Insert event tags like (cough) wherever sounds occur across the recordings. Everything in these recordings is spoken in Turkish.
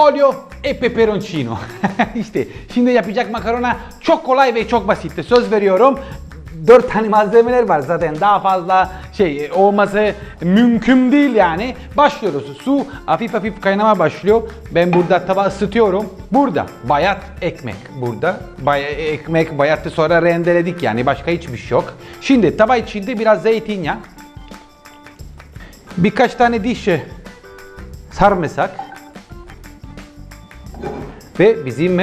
olio e peperoncino. (laughs) işte şimdi yapacak makarona çok kolay ve çok basit. Söz veriyorum. Dört tane malzemeler var zaten daha fazla şey olması mümkün değil yani. Başlıyoruz. Su hafif hafif kaynama başlıyor. Ben burada tava ısıtıyorum. Burada bayat ekmek. Burada bay ekmek bayatı sonra rendeledik yani başka hiçbir şey yok. Şimdi tava içinde biraz zeytinyağı. Birkaç tane diş sarımsak ve bizim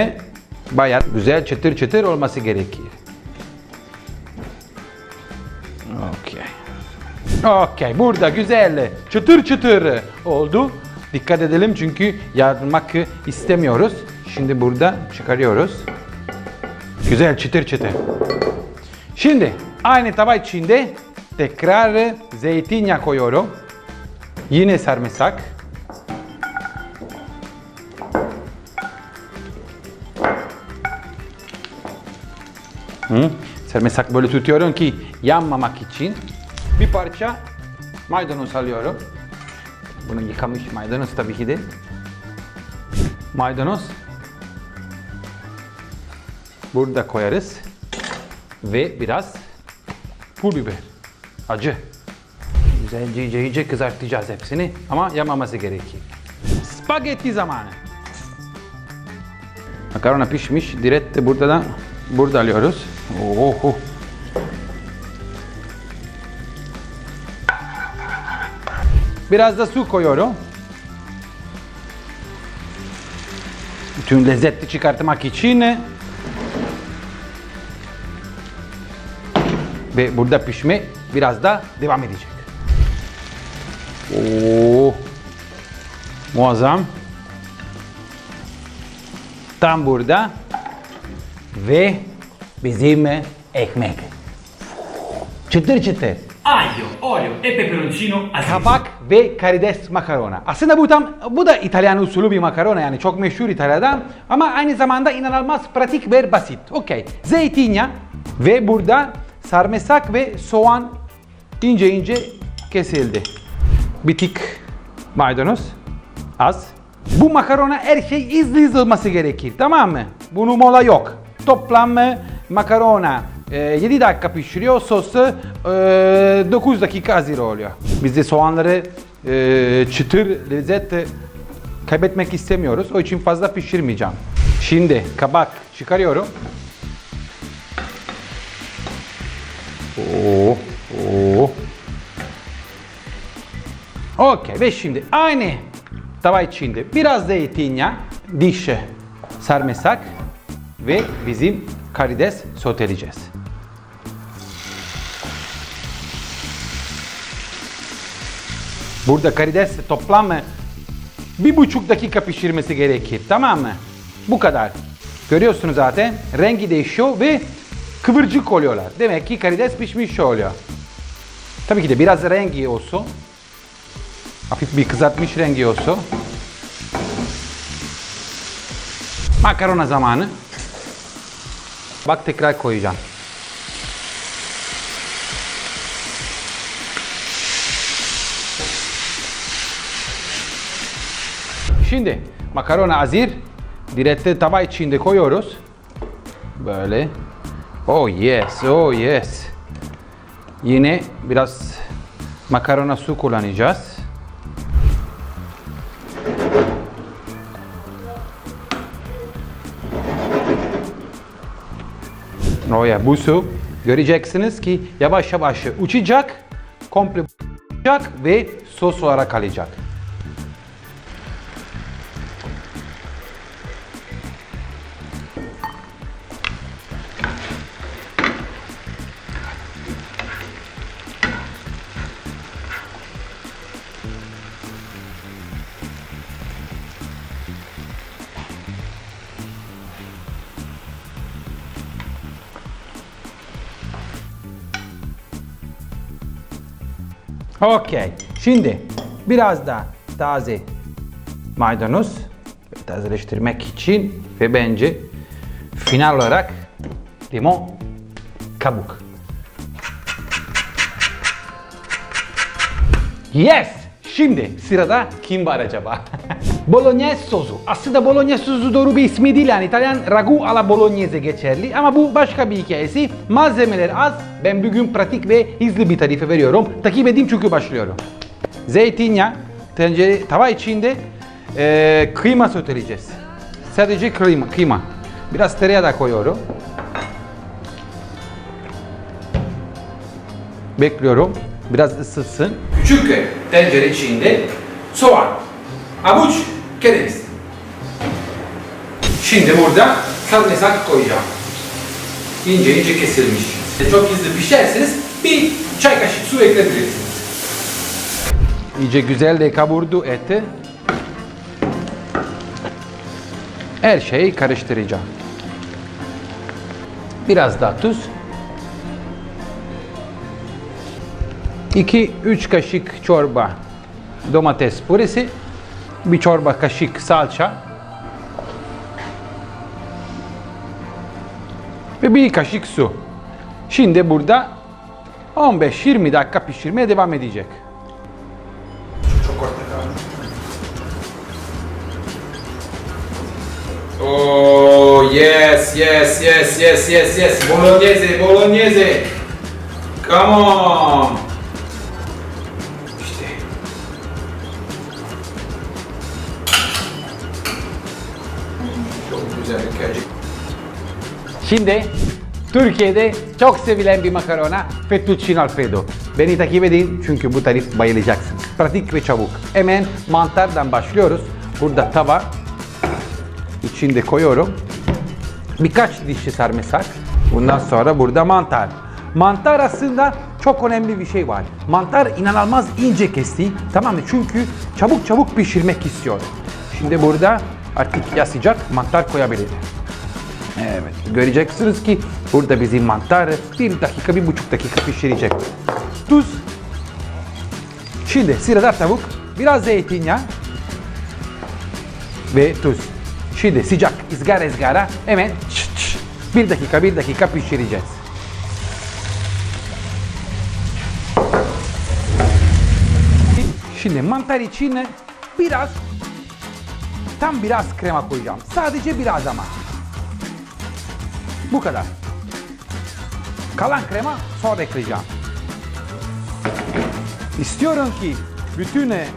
bayat güzel çıtır çıtır olması gerekir. Okey. Okey. Burada güzel çıtır çıtır oldu. Dikkat edelim çünkü yarmak istemiyoruz. Şimdi burada çıkarıyoruz. Güzel çıtır çıtır. Şimdi aynı tava içinde tekrar zeytinyağı koyuyorum. Yine sarımsak. Hı? Sarımsak böyle tutuyorum ki yanmamak için. Bir parça maydanoz alıyorum. Bunu yıkamış maydanoz tabii ki de. Maydanoz. Burada koyarız. Ve biraz pul biber. Acı. Güzelce iyice iyice kızartacağız hepsini ama yanmaması gerekir. Spagetti zamanı. Makarona pişmiş. Direkt de burada da burada alıyoruz. Oho. Biraz da su koyuyorum. Bütün lezzeti çıkartmak için ve burada pişme biraz da devam edecek. Oo. Muazzam. Tam burada ve bizim ekmek. Çıtır çıtır. aglio, olio e peperoncino aziz. Kabak ve karides makarona. Aslında bu tam bu da İtalyan usulü bir makarona yani çok meşhur İtalya'da ama aynı zamanda inanılmaz pratik ve basit. Okey. Zeytinyağı ve burada sarımsak ve soğan ince ince kesildi. Bitik maydanoz az. Bu makarona her şey hızlı hızlı olması gerekir tamam mı? Bunun mola yok. Toplam e, makarona e, 7 dakika pişiriyor, sosu e, 9 dakika hazır oluyor. Biz de soğanları e, çıtır lezzet kaybetmek istemiyoruz. O için fazla pişirmeyeceğim. Şimdi kabak çıkarıyorum. Oo, oo. Okey ve şimdi aynı tava içinde biraz zeytinyağı, diş sarımsak ve bizim karides soteleyeceğiz. Burada karides toplam bir buçuk dakika pişirmesi gerekir. Tamam mı? Bu kadar. Görüyorsunuz zaten rengi değişiyor ve kıvırcık oluyorlar. Demek ki karides pişmiş oluyor. Tabii ki de biraz rengi olsun. Hafif bir kızartmış rengi olsun. Makarona zamanı. Bak tekrar koyacağım. Şimdi makarona hazır. Direkt tava içinde koyuyoruz. Böyle. Oh yes, oh yes. Yine biraz makarona su kullanacağız. Oya bu su göreceksiniz ki yavaş yavaş uçacak, komple uçacak ve sos olarak kalacak. Okey. Şimdi biraz da taze maydanoz tazeleştirmek için ve bence final olarak limon kabuk. Yes! Şimdi sırada kim var acaba? (laughs) bolognese sosu. Aslında bolognese sosu doğru bir ismi değil yani İtalyan ragu alla bolognese geçerli ama bu başka bir hikayesi. Malzemeler az. Ben bugün pratik ve hızlı bir tarife veriyorum. Takip edin çünkü başlıyorum. Zeytinyağı, tencere, tava içinde eee kıyma soteleyeceğiz. Sadece kıyma, kıyma. Biraz tereyağı da koyuyorum. Bekliyorum. Biraz ısıtsın. Küçük tencere içinde soğan, avuç, kereviz. Şimdi burada sarımsak koyacağım. İnce ince kesilmiş. Çok hızlı pişerseniz bir çay kaşığı su ekleyebilirsiniz. İyice güzel de kavurdu eti. Her şeyi karıştıracağım. Biraz daha tuz. 2-3 kaşık çorba domates püresi, bir çorba kaşık salça. Ve bir kaşık su. Şimdi burada 15-20 dakika pişirmeye devam edecek. Çok orta Oh yes yes yes yes yes yes. Bolognese bolognese. Come on Şimdi Türkiye'de çok sevilen bir makarona fettuccine alfredo. Beni takip edin çünkü bu tarif bayılacaksınız. Pratik ve çabuk. Hemen mantardan başlıyoruz. Burada tava içinde koyuyorum. Birkaç dişli sarımsak. Bundan sonra burada mantar. Mantar aslında çok önemli bir şey var. Mantar inanılmaz ince kesti. Tamam mı? Çünkü çabuk çabuk pişirmek istiyor. Şimdi burada artık ya sıcak mantar koyabilirim. Evet, göreceksiniz ki burada bizim mantar bir dakika, bir buçuk dakika pişirecek. Tuz. Şimdi sırada tavuk, biraz zeytinyağı ve tuz. Şimdi sıcak ızgara ızgara hemen çıt çıt, bir dakika, bir dakika pişireceğiz. Şimdi mantar içine biraz, tam biraz krema koyacağım. Sadece biraz ama. Bu kadar. Kalan krema sonra ekleyeceğim. İstiyorum ki bütün e,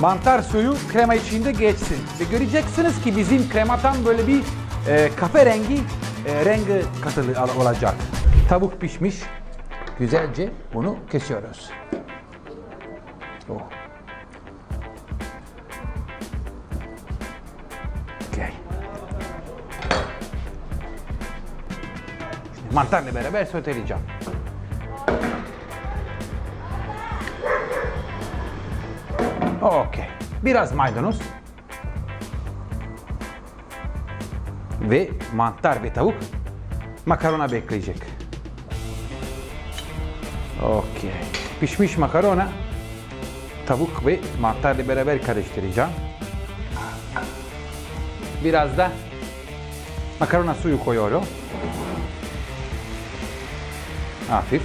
mantar suyu krema içinde geçsin. Ve göreceksiniz ki bizim krema tam böyle bir e, kafe rengi e, rengi katılı olacak. Tavuk pişmiş. Güzelce bunu kesiyoruz. Oh. Mantarla beraber soteleyeceğim. Okey. Biraz maydanoz. Ve mantar ve tavuk makarona bekleyecek. Okey. Pişmiş makarona tavuk ve mantarla beraber karıştıracağım. Biraz da makarona suyu koyuyorum. Hafif.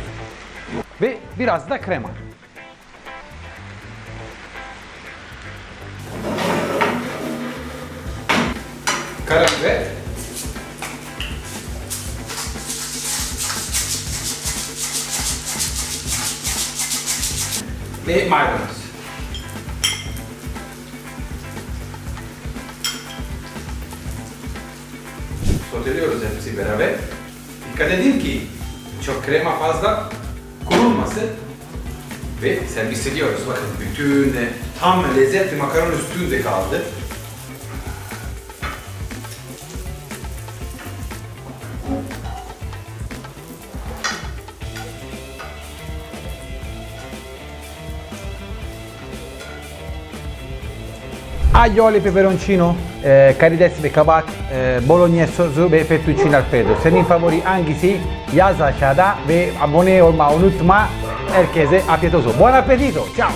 Ve biraz da krema. Karabiber. Ve maydanoz. Soteliyoruz hepsi beraber. Dikkat edin ki çok krema fazla kurulmasın. Ve servis ediyoruz. Bakın bütün e, tam lezzetli makaron üstünde kaldı. Aioli, peperoncino, e, karides ve kabak, e, bolognese ve fettuccine alfredo. Senin favori hangisi? Yaz aşağıda ve abone olmayı unutma. Herkese afiyet olsun. Buon appetito. Ciao.